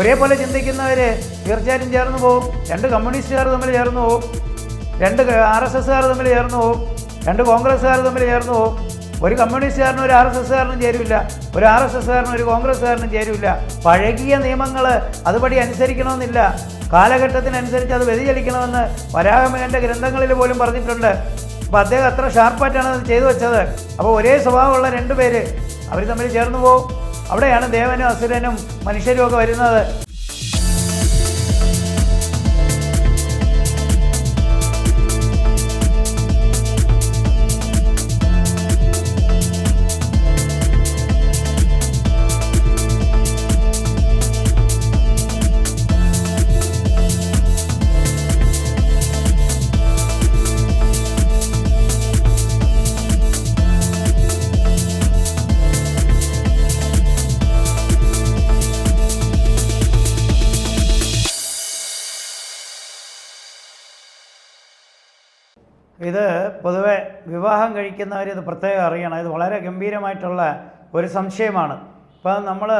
ഒരേപോലെ ചിന്തിക്കുന്നവർ തീർച്ചയായിട്ടും ചേർന്ന് പോകും രണ്ട് കമ്മ്യൂണിസ്റ്റുകാർ തമ്മിൽ ചേർന്ന് പോകും രണ്ട് ആർ എസ് എസ്സുകാർ തമ്മിൽ ചേർന്ന് പോകും രണ്ട് കോൺഗ്രസ്സുകാർ തമ്മിൽ ചേർന്ന് പോകും ഒരു കമ്മ്യൂണിസ്റ്റുകാരനും ഒരു ആർ എസ് എസ്സുകാരനും ചേരില്ല. ഒരു ആർ എസ് എസ്സുകാരനും ഒരു കോൺഗ്രസ്സുകാരനും ചേരില്ല. പഴകിയ നിയമങ്ങൾ അതുപടി അനുസരിക്കണമെന്നില്ല. കാലഘട്ടത്തിനനുസരിച്ച് അത് വ്യതിചലിക്കണമെന്ന് വരാഹമേന്റെ ഗ്രന്ഥങ്ങളിൽ പോലും പറഞ്ഞിട്ടുണ്ട്. അപ്പോൾ അദ്ദേഹം അത്ര ഷാർപ്പായിട്ടാണ് അത് ചെയ്തു വെച്ചത്. അപ്പോൾ ഒരേ സ്വഭാവമുള്ള രണ്ട് പേര് അവർ തമ്മിൽ ചേർന്ന് പോകും അവിടെയാണ് ദേവനും അസുരനും മനുഷ്യരും ഒക്കെ വരുന്നത്. ഇത് പൊതുവെ വിവാഹം കഴിക്കുന്നവർ ഇത് പ്രത്യേകം അറിയണം. ഇത് വളരെ ഗംഭീരമായിട്ടുള്ള ഒരു സംശയമാണ്. ഇപ്പം നമ്മൾ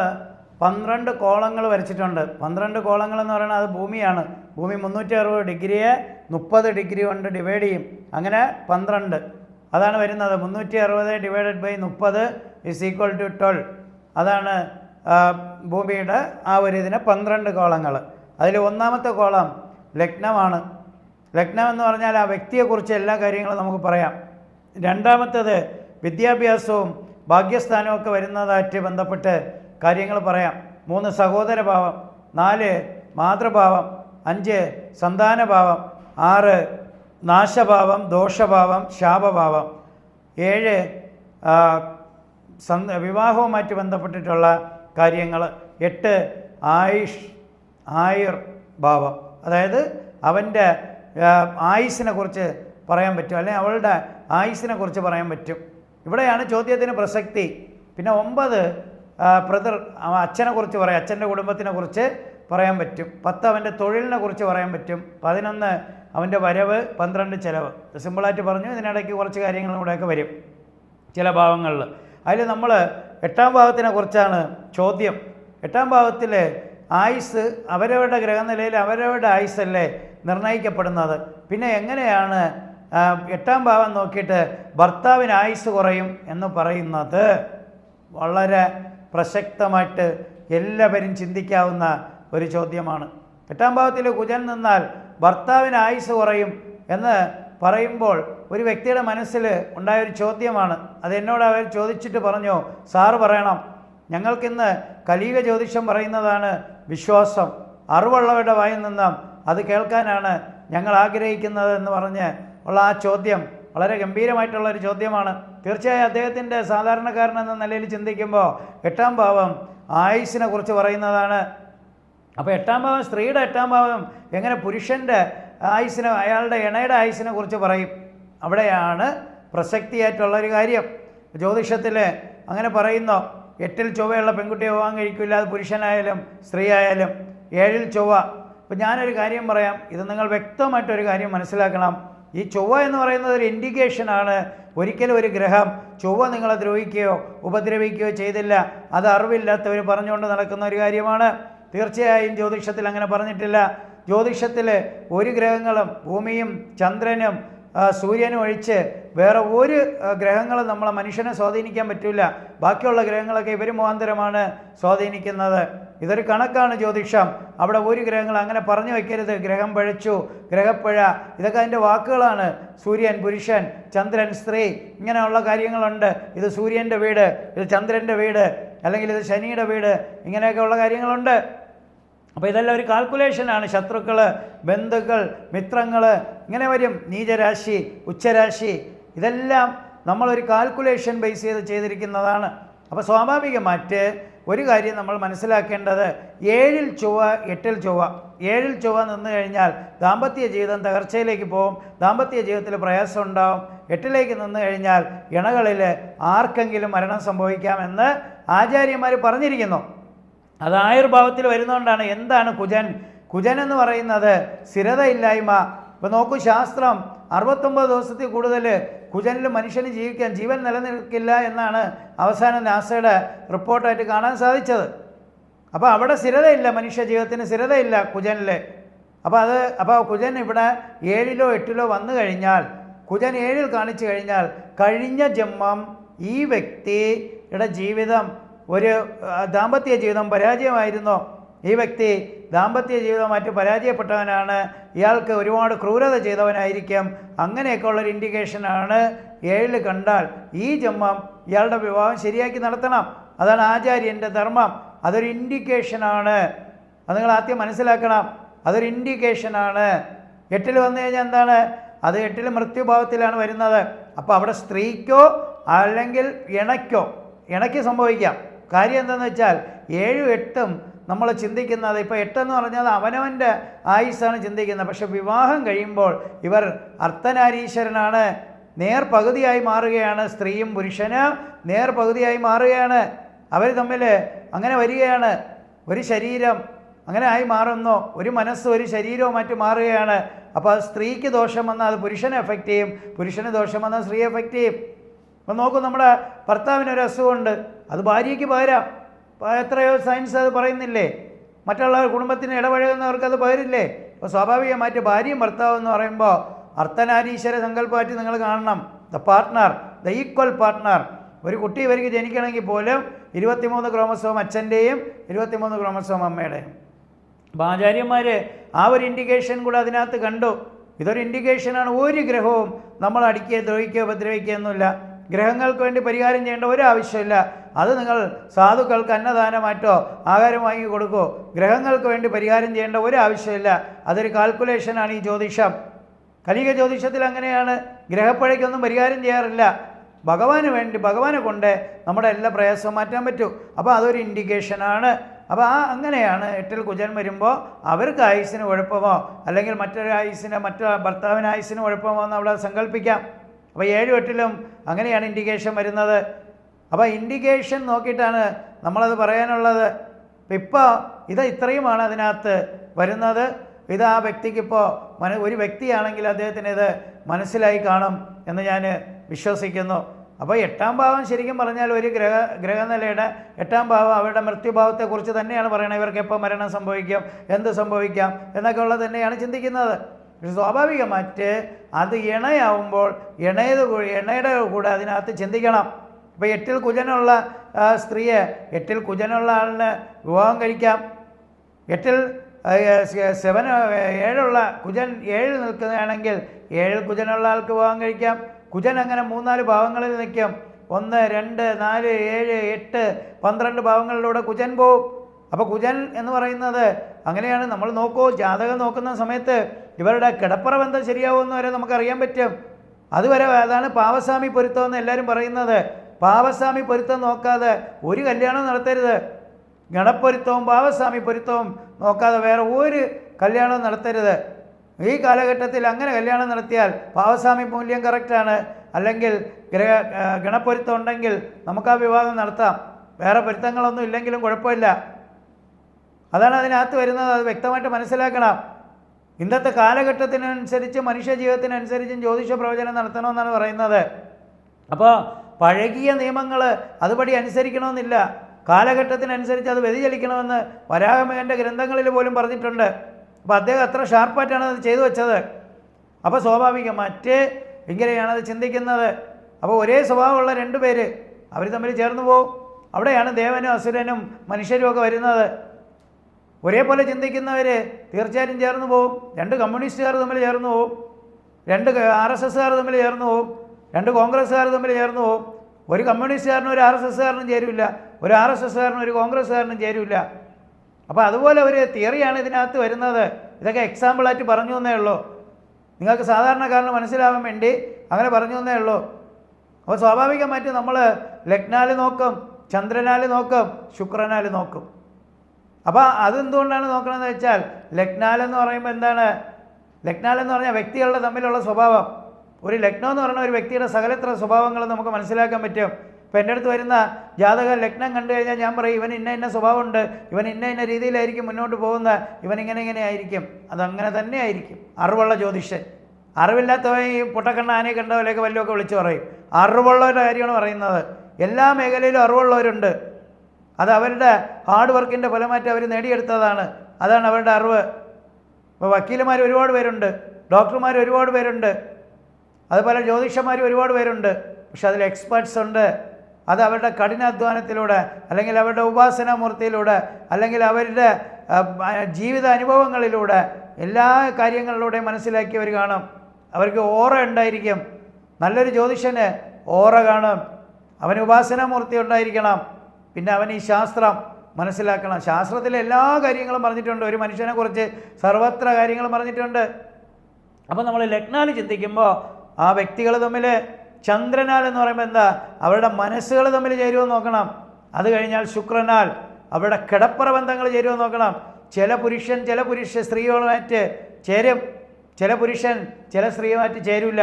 പന്ത്രണ്ട് കോളങ്ങൾ വരച്ചിട്ടുണ്ട്. പന്ത്രണ്ട് കോളങ്ങൾ എന്ന് പറയുന്നത് അത് ഭൂമിയാണ്. ഭൂമി മുന്നൂറ്റി അറുപത് ഡിഗ്രിയെ മുപ്പത് ഡിഗ്രി കൊണ്ട് ഡിവൈഡ് ചെയ്യും. അങ്ങനെ പന്ത്രണ്ട്. അതാണ് വരുന്നത്. മുന്നൂറ്റി അറുപത് ഡിവൈഡഡ് ബൈ മുപ്പത് ഇസ് ഈക്വൽ ടു ട്വൽവ് അതാണ് ഭൂമിയുടെ ആ ഒരു ഇതിന് പന്ത്രണ്ട് കോളങ്ങൾ. അതിൽ ഒന്നാമത്തെ കോളം ലഗ്നമാണ്. ലഗ്നം എന്ന് പറഞ്ഞാൽ ആ വ്യക്തിയെക്കുറിച്ച് എല്ലാ കാര്യങ്ങളും നമുക്ക് പറയാം. രണ്ടാമത്തേത് വിദ്യാഭ്യാസവും ഭാഗ്യസ്ഥാനവും ഒക്കെ വരുന്നതായിട്ട് ബന്ധപ്പെട്ട് കാര്യങ്ങൾ പറയാം. മൂന്ന് സഹോദരഭാവം നാല് മാതൃഭാവം അഞ്ച് സന്താനഭാവം ആറ് നാശഭാവം ദോഷഭാവം ശാപഭാവം. ഏഴ് സന്ത വിവാഹവുമായിട്ട് ബന്ധപ്പെട്ടിട്ടുള്ള കാര്യങ്ങൾ. എട്ട് ആയുഷ് ആയുർ ഭാവം അതായത് അവന്റെ ആയുസിനെ കുറിച്ച് പറയാൻ പറ്റും. അല്ലെങ്കിൽ അവളുടെ ആയുസിനെ കുറിച്ച് പറയാൻ പറ്റും. ഇവിടെയാണ് ചോദ്യത്തിന് പ്രസക്തി. പിന്നെ ഒമ്പത് പിതൃ അച്ഛനെ കുറിച്ച് പറയാം. അച്ഛന്റെ കുടുംബത്തിനെ കുറിച്ച് പറയാൻ പറ്റും. പത്ത് അവന്റെ തൊഴിലിനെ കുറിച്ച് പറയാൻ പറ്റും. പതിനൊന്ന് അവന്റെ വരവ്. പന്ത്രണ്ട് ചിലവ്. സിമ്പിളായിട്ട് പറഞ്ഞു. ഇതിനിടയ്ക്ക് കുറച്ച് കാര്യങ്ങളും കൂടെയൊക്കെ വരും. ചില ഭാവങ്ങളിൽ അതിൽ നമ്മൾ എട്ടാം ഭാവത്തിനെ കുറിച്ചാണ് ചോദ്യം. എട്ടാം ഭാവത്തിൽ ആയുസ് അവരവരുടെ ഗ്രഹനിലയിൽ അവരവരുടെ ആയുസ്സല്ലേ നിർണയിക്കപ്പെടുന്നത് പിന്നെ എങ്ങനെയാണ് എട്ടാം ഭാവം നോക്കിയിട്ട് ഭർത്താവിന് ആയുസ് കുറയും എന്ന് പറയുന്നത്? വളരെ പ്രസക്തമായിട്ട് എല്ലാവരും ചിന്തിക്കാവുന്ന ഒരു ചോദ്യമാണ്. എട്ടാം ഭാവത്തിൽ കുജൻ നിന്നാൽ ഭർത്താവിന് ആയുസ് കുറയും എന്ന് പറയുമ്പോൾ ഒരു വ്യക്തിയുടെ മനസ്സിൽ ഉണ്ടായൊരു ചോദ്യമാണ്. അത് എന്നോട് അവർ ചോദിച്ചിട്ട് പറഞ്ഞു സാറ് പറയണം ഞങ്ങൾക്കിന്ന് കലീക ജ്യോതിഷം പറയുന്നതാണ് വിശ്വാസം അറിവുള്ളവരുടെ വായിൽ നിന്നും അത് കേൾക്കാനാണ് ഞങ്ങൾ ആഗ്രഹിക്കുന്നത് എന്ന് പറഞ്ഞ് ഉള്ള ആ ചോദ്യം വളരെ ഗംഭീരമായിട്ടുള്ള ഒരു ചോദ്യമാണ്. തീർച്ചയായും അദ്ദേഹത്തിന്റെ സാധാരണക്കാരൻ എന്ന നിലയിൽ ചിന്തിക്കുമ്പോൾ എട്ടാം ഭാവം ആയുസിനെ കുറിച്ച് പറയുന്നതാണ്. അപ്പോൾ എട്ടാം ഭാവം സ്ത്രീയുടെ എട്ടാം ഭാവം എങ്ങനെ പുരുഷന്റെ ആയുസിനെ അയാളുടെ ഇണയുടെ ആയുസിനെ കുറിച്ച് പറയും? അവിടെയാണ് പ്രസക്തിയായിട്ടുള്ളൊരു കാര്യം. ജ്യോതിഷത്തിൽ അങ്ങനെ പറയുന്നു. എട്ടിൽ ചൊവ്വയുള്ള പെൺകുട്ടിയെ വിവാഹം കഴിക്കില്ല അത് പുരുഷനായാലും സ്ത്രീ ആയാലും ഏഴിൽ ചൊവ്വ. അപ്പോൾ ഞാനൊരു കാര്യം പറയാം. ഇത് നിങ്ങൾ വ്യക്തമായിട്ടൊരു കാര്യം മനസ്സിലാക്കണം. ഈ ചൊവ്വ എന്ന് പറയുന്നത് ഒരു ഇൻഡിക്കേഷനാണ് ഒരിക്കലും ഒരു ഗ്രഹം ചൊവ്വ നിങ്ങളെ ദ്രോഹിക്കുകയോ ഉപദ്രവിക്കുകയോ ചെയ്തില്ല. അത് അറിവില്ലാത്തവർ പറഞ്ഞുകൊണ്ട് നടക്കുന്ന ഒരു കാര്യമാണ്. തീർച്ചയായും ജ്യോതിഷത്തിൽ അങ്ങനെ പറഞ്ഞിട്ടില്ല. ജ്യോതിഷത്തിൽ ഒരു ഗ്രഹങ്ങളും ഭൂമിയും ചന്ദ്രനും സൂര്യനും ഒഴിച്ച് വേറെ ഒരു ഗ്രഹങ്ങളും നമ്മളെ മനുഷ്യനെ സ്വാധീനിക്കാൻ പറ്റില്ല ബാക്കിയുള്ള ഗ്രഹങ്ങളൊക്കെ ഇവർ മുഖാന്തരമാണ് സ്വാധീനിക്കുന്നത്. ഇതൊരു കണക്കാണ് ജ്യോതിഷം. അവിടെ ഒരു ഗ്രഹങ്ങൾ അങ്ങനെ പറഞ്ഞു വയ്ക്കരുത് ഗ്രഹം പഴച്ചു ഗ്രഹപ്പഴ. ഇതൊക്കെ അതിന്റെ വാക്കുകളാണ്. സൂര്യൻ പുരുഷൻ ചന്ദ്രൻ സ്ത്രീ ഇങ്ങനെയുള്ള കാര്യങ്ങളുണ്ട്. ഇത് സൂര്യന്റെ വീട് ഇത് ചന്ദ്രന്റെ വീട് അല്ലെങ്കിൽ ഇത് ശനിയുടെ വീട് ഇങ്ങനെയൊക്കെ ഉള്ള കാര്യങ്ങളുണ്ട്. അപ്പോൾ ഇതെല്ലാം ഒരു കാൽക്കുലേഷനാണ് ശത്രുക്കൾ ബന്ധുക്കൾ മിത്രങ്ങൾ ഇങ്ങനെ വരും. നീചരാശി ഉച്ചരാശി ഇതെല്ലാം നമ്മളൊരു കാൽക്കുലേഷൻ ബേസ് ചെയ്ത് ചെയ്തിരിക്കുന്നതാണ്. അപ്പോൾ സ്വാഭാവികമായിട്ട് ഒരു കാര്യം നമ്മൾ മനസ്സിലാക്കേണ്ടത് ഏഴിൽ ചൊവ്വ എട്ടിൽ ചൊവ്വ. ഏഴിൽ ചൊവ്വ നിന്ന് കഴിഞ്ഞാൽ ദാമ്പത്യ ജീവിതം തകർച്ചയിലേക്ക് പോകും. ദാമ്പത്യ ജീവിതത്തിൽ പ്രയാസം ഉണ്ടാവും. എട്ടിലേക്ക് നിന്ന് കഴിഞ്ഞാൽ ഇണകളിൽ ആർക്കെങ്കിലും മരണം സംഭവിക്കാമെന്ന് ആചാര്യന്മാർ പറഞ്ഞിരിക്കുന്നു. അത് ആയുർഭാവത്തിൽ വരുന്നതുകൊണ്ടാണ് എന്താണ് കുജൻ? കുജൻ എന്ന് പറയുന്നത് സ്ഥിരതയില്ലായ്മ. ഇപ്പോൾ നോക്കൂ ശാസ്ത്രം അറുപത്തൊമ്പത് ദിവസത്തിൽ കൂടുതൽ കുജനിൽ മനുഷ്യന് ജീവിക്കാൻ ജീവൻ നിലനിൽക്കില്ല എന്നാണ് അവസാന നാസയുടെ റിപ്പോർട്ടായിട്ട് കാണാൻ സാധിച്ചത്. അപ്പോൾ അവിടെ സ്ഥിരതയില്ല മനുഷ്യ ജീവിതത്തിന് സ്ഥിരതയില്ല കുജനിൽ. അപ്പോൾ അത് അപ്പോൾ കുജൻ ഇവിടെ ഏഴിലോ എട്ടിലോ വന്നു കഴിഞ്ഞാൽ കുജൻ ഏഴിൽ കാണിച്ചു കഴിഞ്ഞാൽ കഴിഞ്ഞ ജന്മം ഈ വ്യക്തിയുടെ ജീവിതം ഒരു ദാമ്പത്യ ജീവിതം പരാജയമായിരുന്നോ? ഈ വ്യക്തി ദാമ്പത്യ ജീവിതമായിട്ട് പരാജയപ്പെട്ടവനാണ്. ഇയാൾക്ക് ഒരുപാട് ക്രൂരത ചെയ്തവനായിരിക്കും. അങ്ങനെയൊക്കെ ഉള്ളൊരു ഇൻഡിക്കേഷനാണ് ഏഴിൽ കണ്ടാൽ ഈ ജന്മം ഇയാളുടെ വിവാഹം ശരിയാക്കി നടത്തണം. അതാണ് ആചാര്യന്റെ ധർമ്മം. അതൊരു ഇൻഡിക്കേഷനാണ് അത് നിങ്ങൾ ആദ്യം മനസ്സിലാക്കണം. അതൊരു ഇൻഡിക്കേഷനാണ് എട്ടിൽ വന്നു കഴിഞ്ഞാൽ എന്താണ്? അത് എട്ടിൽ മൃത്യുഭാവത്തിലാണ് വരുന്നത്. അപ്പോൾ അവിടെ സ്ത്രീക്കോ അല്ലെങ്കിൽ ഇണയ്ക്കോ ഇണയ്ക്ക് സംഭവിക്കാം. കാര്യം എന്താണെന്ന് വെച്ചാൽ ഏഴും എട്ടും നമ്മൾ ചിന്തിക്കുന്നത് ഇപ്പോൾ എട്ടെന്ന് പറഞ്ഞാൽ അവനവന്റെ ആയുസ്സാണ് ചിന്തിക്കുന്നത്. പക്ഷെ വിവാഹം കഴിയുമ്പോൾ ഇവർ അർത്ഥനാരീശ്വരനാണ് നേർ പകുതിയായി മാറുകയാണ് സ്ത്രീയും പുരുഷന് നേർ പകുതിയായി മാറുകയാണ്. അവർ തമ്മിൽ അങ്ങനെ വരികയാണ്. ഒരു ശരീരം അങ്ങനെ ആയി മാറുന്നോ. ഒരു മനസ്സ് ഒരു ശരീരവും മറ്റു മാറുകയാണ്. അപ്പോൾ അത് സ്ത്രീക്ക് ദോഷം വന്നാൽ അത് പുരുഷനെ എഫക്റ്റ് ചെയ്യും. പുരുഷന് ദോഷം വന്നാൽ സ്ത്രീയെ എഫക്റ്റ് ചെയ്യും. അപ്പം നോക്കൂ നമ്മുടെ ഭർത്താവിനൊരു അസുഖമുണ്ട്. അത് ഭാര്യയ്ക്ക് പകരാം. എത്രയോ സയൻസ് അത് പറയുന്നില്ലേ? മറ്റുള്ള കുടുംബത്തിന് ഇടപഴകുന്നവർക്ക് അത് പകരില്ലേ? അപ്പോൾ സ്വാഭാവികമായിട്ട് ഭാര്യയും ഭർത്താവും എന്ന് പറയുമ്പോൾ അർത്ഥനാരീശ്വര സങ്കല്പമായിട്ട് നിങ്ങൾ കാണണം. The partner the equal partner. ഒരു കുട്ടി ഇവർക്ക് ജനിക്കണമെങ്കിൽ പോലും ഇരുപത്തിമൂന്ന് ക്രോമസോം അച്ഛന്റെയും ഇരുപത്തിമൂന്ന് ക്രോമസോം അമ്മയുടെയും. അപ്പോൾ ആചാര്യന്മാർ ആ ഒരു ഇൻഡിക്കേഷൻ കൂടെ അതിനകത്ത് കണ്ടു. ഇതൊരു ഇൻഡിക്കേഷനാണ് ഒരു ഗ്രഹവും നമ്മൾ അടിക്കുകയോ ദ്രോഹിക്കുകയോ ഉപദ്രവിക്കുകയൊന്നുമില്ല. ഗ്രഹങ്ങൾക്ക് വേണ്ടി പരിഹാരം ചെയ്യേണ്ട ഒരു ആവശ്യമില്ല അത് നിങ്ങൾ സാധുക്കൾക്ക് അന്നദാനമായിട്ടോ ആഹാരം വാങ്ങി കൊടുക്കോ. ഗ്രഹങ്ങൾക്ക് വേണ്ടി പരിഹാരം ചെയ്യേണ്ട ഒരു ആവശ്യമില്ല അതൊരു കാൽക്കുലേഷനാണ് ഈ ജ്യോതിഷം. കലിക ജ്യോതിഷത്തിൽ അങ്ങനെയാണ്. ഗ്രഹപ്പഴയ്ക്കൊന്നും പരിഹാരം ചെയ്യാറില്ല. ഭഗവാന് വേണ്ടി ഭഗവാനെ കൊണ്ട് നമ്മുടെ എല്ലാ പ്രയാസവും മാറ്റാൻ പറ്റൂ. അപ്പോൾ അതൊരു ഇൻഡിക്കേഷനാണ് അപ്പോൾ ആ അങ്ങനെയാണ് എട്ടിൽ കുജൻ വരുമ്പോൾ അവർക്ക് ആയുസിന് കുഴപ്പമോ? അല്ലെങ്കിൽ മറ്റൊരു ആയുസിന് മറ്റു ഭർത്താവിന് ആയുസിന് കുഴപ്പമോ എന്ന് അവിടെ സങ്കല്പിക്കാം. അപ്പോൾ ഏഴും എട്ടിലും അങ്ങനെയാണ് ഇൻഡിക്കേഷൻ വരുന്നത്. അപ്പോൾ ഇൻഡിക്കേഷൻ നോക്കിയിട്ടാണ് നമ്മളത് പറയാനുള്ളത്. ഇപ്പോൾ ഇത് ഇത്രയുമാണ് അതിനകത്ത് വരുന്നത്. ഇത് ആ വ്യക്തിക്കിപ്പോൾ മന ഒരു വ്യക്തിയാണെങ്കിൽ അദ്ദേഹത്തിന് ഇത് മനസ്സിലായി കാണും എന്ന് ഞാൻ വിശ്വസിക്കുന്നു. അപ്പോൾ എട്ടാം ഭാവം ശരിക്കും പറഞ്ഞാൽ ഒരു ഗ്രഹ ഗ്രഹനിലയുടെ എട്ടാം ഭാവം അവരുടെ മൃത്യുഭാവത്തെക്കുറിച്ച് തന്നെയാണ് പറയുന്നത് ഇവർക്ക് എപ്പോൾ മരണം സംഭവിക്കാം എന്ത് സംഭവിക്കാം എന്നൊക്കെ ഉള്ളത് തന്നെയാണ് ചിന്തിക്കുന്നത്. സ്വാഭാവികമായിട്ട് അത് ഇണയാവുമ്പോൾ ഇണയത് ഇണയുടെ കൂടെ അതിനകത്ത് ചിന്തിക്കണം. ഇപ്പോൾ എട്ടിൽ കുജനുള്ള സ്ത്രീയെ എട്ടിൽ കുജനുള്ള ആളിന് വിവാഹം കഴിക്കാം. എട്ടിൽ സെവൻ ഏഴുള്ള കുജൻ ഏഴിൽ നിൽക്കുകയാണെങ്കിൽ ഏഴിൽ കുജനുള്ള ആൾക്ക് വിവാഹം കഴിക്കാം. കുജൻ അങ്ങനെ മൂന്നാൽ ഭാവങ്ങളിൽ നിൽക്കും. ഒന്ന് രണ്ട് നാല് ഏഴ് എട്ട് പന്ത്രണ്ട് ഭാവങ്ങളിലൂടെ കുജൻ പോവും. അപ്പോൾ കുജൻ എന്ന് പറയുന്നത് അങ്ങനെയാണ് നമ്മൾ നോക്കൂ ജാതകം നോക്കുന്ന സമയത്ത് ഇവരുടെ കിടപ്പുറ ബന്ധം ശരിയാവുമെന്ന് വരെ നമുക്കറിയാൻ പറ്റും. അതുവരെ അതാണ് പാവസ്വാമി പൊരുത്തം എന്ന് എല്ലാവരും പറയുന്നത്. പാവസ്വാമി പൊരുത്തം നോക്കാതെ ഒരു കല്യാണം നടത്തരുത്. ഗണപ്പൊരുത്തവും പാവസ്വാമി പൊരുത്തവും നോക്കാതെ വേറെ ഒരു കല്യാണവും നടത്തരുത്. ഈ കാലഘട്ടത്തിൽ അങ്ങനെ കല്യാണം നടത്തിയാൽ പാവസ്വാമി മൂല്യം കറക്റ്റാണ് അല്ലെങ്കിൽ ഗ്രഹ ഗണപ്പൊരുത്തം ഉണ്ടെങ്കിൽ നമുക്ക് ആ വിവാഹം നടത്താം. വേറെ പൊരുത്തങ്ങളൊന്നും ഇല്ലെങ്കിലും കുഴപ്പമില്ല. അതാണ് അതിനകത്ത് വരുന്നത്. അത് വ്യക്തമായിട്ട് മനസ്സിലാക്കണം. ഇന്നത്തെ കാലഘട്ടത്തിനനുസരിച്ച് മനുഷ്യ ജീവിതത്തിനനുസരിച്ചും ജ്യോതിഷ പ്രവചനം നടത്തണമെന്നാണ് പറയുന്നത്. അപ്പോൾ പഴകിയ നിയമങ്ങൾ അതുപടി അനുസരിക്കണമെന്നില്ല. കാലഘട്ടത്തിനനുസരിച്ച് അത് വ്യതിചലിക്കണമെന്ന് വരാഹമേന്റെ ഗ്രന്ഥങ്ങളിൽ പോലും പറഞ്ഞിട്ടുണ്ട്. അപ്പോൾ അദ്ദേഹം അത്ര ഷാർപ്പായിട്ടാണ് അത് ചെയ്തു വെച്ചത്. അപ്പോൾ സ്വാഭാവികം മറ്റ് ഇങ്ങനെയാണ് അത് ചിന്തിക്കുന്നത്. അപ്പോൾ ഒരേ സ്വഭാവമുള്ള രണ്ട് പേര് അവർ തമ്മിൽ ചേർന്ന് പോകും അവിടെയാണ് ദേവനും അസുരനും മനുഷ്യരും ഒക്കെ വരുന്നത്. ഒരേപോലെ ചിന്തിക്കുന്നവർ തീർച്ചയായിട്ടും ചേർന്ന് പോകും രണ്ട് കമ്മ്യൂണിസ്റ്റുകാർ തമ്മിൽ ചേർന്ന് പോകും രണ്ട് ആർ എസ് എസ്സുകാർ തമ്മിൽ ചേർന്ന് പോകും രണ്ട് കോൺഗ്രസ്സുകാർ തമ്മിൽ ചേർന്ന് പോകും ഒരു കമ്മ്യൂണിസ്റ്റുകാരനും ഒരു ആർ എസ് എസ്സുകാരനും ചേരില്ല. ഒരു ആർ എസ് എസ്സുകാരനും ഒരു കോൺഗ്രസ്സുകാരനും ചേരില്ല. അപ്പോൾ അതുപോലെ ഒരു തിയറിയാണ് ഇതിനകത്ത് വരുന്നത്. ഇതൊക്കെ എക്സാമ്പിളായിട്ട് പറഞ്ഞു തന്നേ ഉള്ളൂ. നിങ്ങൾക്ക് സാധാരണക്കാരന് മനസ്സിലാവാൻ വേണ്ടി അങ്ങനെ പറഞ്ഞു തന്നേ ഉള്ളൂ. അപ്പോൾ സ്വാഭാവികമായിട്ട് നമ്മൾ ലഗ്നാൽ നോക്കും ചന്ദ്രനാൽ നോക്കും ശുക്രനാൽ നോക്കും. അപ്പോൾ അതെന്തുകൊണ്ടാണ് നോക്കണമെന്ന് വെച്ചാൽ ലഗ്നാലെന്ന് പറയുമ്പോൾ എന്താണ്? ലഗ്നാലെന്ന് പറഞ്ഞാൽ വ്യക്തികളുടെ തമ്മിലുള്ള സ്വഭാവം. ഒരു ലഗ്നം എന്ന് പറയുന്ന ഒരു വ്യക്തിയുടെ സകലത്ര സ്വഭാവങ്ങൾ നമുക്ക് മനസ്സിലാക്കാൻ പറ്റും. ഇപ്പം എന്റെ അടുത്ത് വരുന്ന ജാതക ലഗ്നം കണ്ടു കഴിഞ്ഞാൽ ഞാൻ പറയും ഇവൻ ഇന്ന ഇന്ന സ്വഭാവമുണ്ട് ഇവൻ ഇന്ന ഇന്ന രീതിയിലായിരിക്കും മുന്നോട്ട് പോകുന്ന ഇവൻ ഇങ്ങനെ ഇങ്ങനെ ആയിരിക്കും. അതങ്ങനെ തന്നെ ആയിരിക്കും. അറിവുള്ള ജ്യോതിഷൻ. അറിവില്ലാത്തവൻ ഈ പൊട്ടക്കണ്ണ ആനയെ കണ്ടവരെയൊക്കെ വല്ലതൊക്കെ വിളിച്ചു പറയും. അറിവുള്ളവരുടെ കാര്യമാണ് പറയുന്നത്. എല്ലാ മേഖലയിലും അറിവുള്ളവരുണ്ട്. അത് അവരുടെ ഹാർഡ് വർക്കിന്റെ ഫലമായിട്ട് അവർ നേടിയെടുത്തതാണ്. അതാണ് അവരുടെ അറിവ്. ഇപ്പോൾ വക്കീലുമാർ ഒരുപാട് പേരുണ്ട്. ഡോക്ടർമാർ ഒരുപാട് പേരുണ്ട്. അതുപോലെ ജ്യോതിഷന്മാർ ഒരുപാട് പേരുണ്ട്. പക്ഷെ അതിൽ എക്സ്പേർട്സ് ഉണ്ട്. അത് അവരുടെ കഠിനാധ്വാനത്തിലൂടെ അല്ലെങ്കിൽ അവരുടെ ഉപാസനാമൂർത്തിയിലൂടെ അല്ലെങ്കിൽ അവരുടെ ജീവിത അനുഭവങ്ങളിലൂടെ എല്ലാ കാര്യങ്ങളിലൂടെയും മനസ്സിലാക്കിയവർ കാണും. അവർക്ക് ഓറ ഉണ്ടായിരിക്കും. നല്ലൊരു ജ്യോതിഷന് ഓറ കാണും. അവന് ഉപാസനാമൂർത്തി ഉണ്ടായിരിക്കണം. പിന്നെ അവൻ ഈ ശാസ്ത്രം മനസ്സിലാക്കണം. ശാസ്ത്രത്തിലെ എല്ലാ കാര്യങ്ങളും പറഞ്ഞിട്ടുണ്ട്. ഒരു മനുഷ്യനെക്കുറിച്ച് സർവത്ര കാര്യങ്ങൾ പറഞ്ഞിട്ടുണ്ട്. അപ്പോൾ നമ്മൾ ലഗ്നാൽ ചിന്തിക്കുമ്പോൾ ആ വ്യക്തികൾ തമ്മിൽ ചന്ദ്രനാൽ എന്ന് പറയുമ്പോൾ എന്താ? അവരുടെ മനസ്സുകൾ തമ്മിൽ ചേരുമെന്ന് നോക്കണം. അത് കഴിഞ്ഞാൽ ശുക്രനാൽ അവരുടെ കിടപ്പറ ബന്ധങ്ങൾ ചേരുമെന്ന് നോക്കണം. ചില പുരുഷൻ ചില പുരുഷ സ്ത്രീകളുമായിട്ട് ചേരും. ചില പുരുഷൻ ചില സ്ത്രീയുമായിട്ട് ചേരില്ല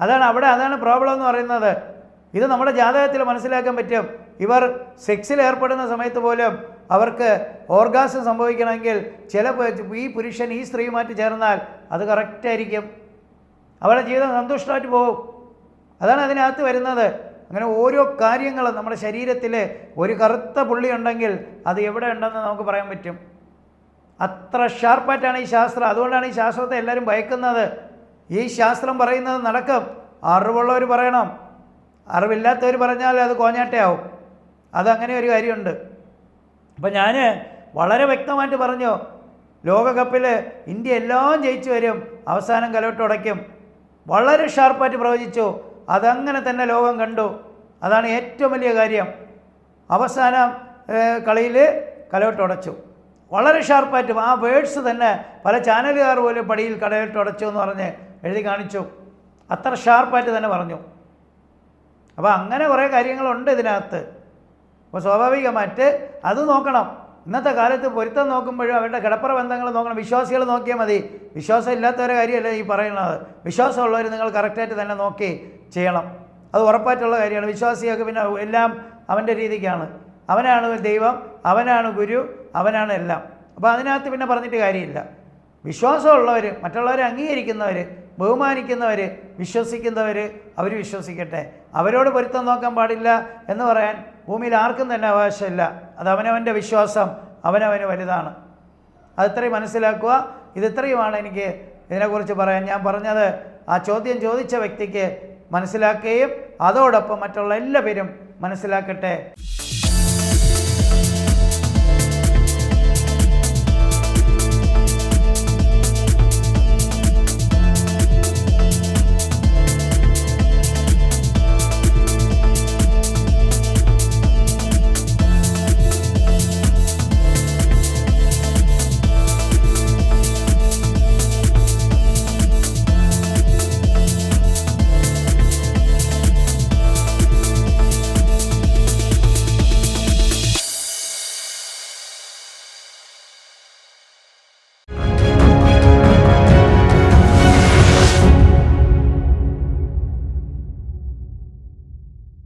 അതാണ് അവിടെ അതാണ് പ്രോബ്ലം എന്ന് പറയുന്നത്. ഇത് നമ്മുടെ ജാതകത്തിൽ മനസ്സിലാക്കാൻ പറ്റും. ഇവർ സെക്സിൽ ഏർപ്പെടുന്ന സമയത്ത് പോലും അവർക്ക് ഓർഗാസം സംഭവിക്കണമെങ്കിൽ ചില ഈ പുരുഷൻ ഈ സ്ത്രീയുമായിട്ട് ചേർന്നാൽ അത് കറക്റ്റായിരിക്കും അവരുടെ ജീവിതം സന്തുഷ്ടമായിട്ട് പോകും. അതാണ് അതിനകത്ത് വരുന്നത്. അങ്ങനെ ഓരോ കാര്യങ്ങളും നമ്മുടെ ശരീരത്തിൽ ഒരു കറുത്ത പുള്ളി ഉണ്ടെങ്കിൽ അത് എവിടെ ഉണ്ടെന്ന് നമുക്ക് പറയാൻ പറ്റും. അത്ര ഷാർപ്പായിട്ടാണ് ഈ ശാസ്ത്രം. അതുകൊണ്ടാണ് ഈ ശാസ്ത്രത്തെ എല്ലാവരും ഭയക്കുന്നത്. ഈ ശാസ്ത്രം പറയുന്നത് നടക്കും. അറിവുള്ളവർ പറയണം. അറിവില്ലാത്തവർ പറഞ്ഞാൽ അത് കോഞ്ഞാട്ടയാവും. അതങ്ങനെ ഒരു കാര്യമുണ്ട്. അപ്പം ഞാൻ വളരെ വ്യക്തമായിട്ട് പറഞ്ഞു ലോകകപ്പിൽ ഇന്ത്യ എല്ലാം ജയിച്ചു വരും അവസാനം കലോട്ടുടയ്ക്കും വളരെ ഷാർപ്പായിട്ട് പ്രവചിച്ചു അതങ്ങനെ തന്നെ ലോകം കണ്ടു. അതാണ് ഏറ്റവും വലിയ കാര്യം. അവസാനം കളിയിൽ കലോട്ടുടച്ചു വളരെ ഷാർപ്പായിട്ട് ആ വേർഡ്സ് തന്നെ പല ചാനലുകാർ പോലും പടിയിൽ കടയിട്ടുടച്ചു എന്ന് പറഞ്ഞ് എഴുതി കാണിച്ചു. അത്ര ഷാർപ്പായിട്ട് തന്നെ പറഞ്ഞു. അപ്പോൾ അങ്ങനെ കുറേ കാര്യങ്ങളുണ്ട് ഇതിനകത്ത്. അപ്പോൾ സ്വാഭാവികമായിട്ട് അത് നോക്കണം. ഇന്നത്തെ കാലത്ത് പൊരുത്തം നോക്കുമ്പോഴും അവരുടെ കിടപ്പറ ബന്ധങ്ങൾ നോക്കണം. വിശ്വാസികൾ നോക്കിയാൽ മതി. വിശ്വാസം ഇല്ലാത്തവരെ കാര്യമല്ല ഈ പറയുന്നത്? വിശ്വാസമുള്ളവർ നിങ്ങൾ കറക്റ്റായിട്ട് തന്നെ നോക്കി ചെയ്യണം. അത് ഉറപ്പായിട്ടുള്ള കാര്യമാണ്. വിശ്വാസിയൊക്കെ പിന്നെ എല്ലാം അവന്റെ രീതിക്കാണ്. അവനാണ് ദൈവം അവനാണ് ഗുരു അവനാണ് എല്ലാം. അപ്പോൾ അതിനകത്ത് പിന്നെ പറഞ്ഞിട്ട് കാര്യമില്ല. വിശ്വാസമുള്ളവർ മറ്റുള്ളവരെ അംഗീകരിക്കുന്നവർ ബഹുമാനിക്കുന്നവർ വിശ്വസിക്കുന്നവർ അവർ വിശ്വസിക്കട്ടെ. അവരോട് പൊരുത്തം നോക്കാൻ പാടില്ല എന്ന് പറയാൻ ഭൂമിയിൽ ആർക്കും തന്നെ അവകാശമില്ല. അത് അവനവന്റെ വിശ്വാസം അവനവന് വലുതാണ്. അതിത്രയും മനസ്സിലാക്കുക. ഇതിത്രയുമാണ് എനിക്ക് ഇതിനെക്കുറിച്ച് പറയാൻ. ഞാൻ പറഞ്ഞത് ആ ചോദ്യം ചോദിച്ച വ്യക്തിക്ക് മനസ്സിലാക്കുകയും അതോടൊപ്പം മറ്റുള്ള എല്ലാവരും മനസ്സിലാക്കട്ടെ.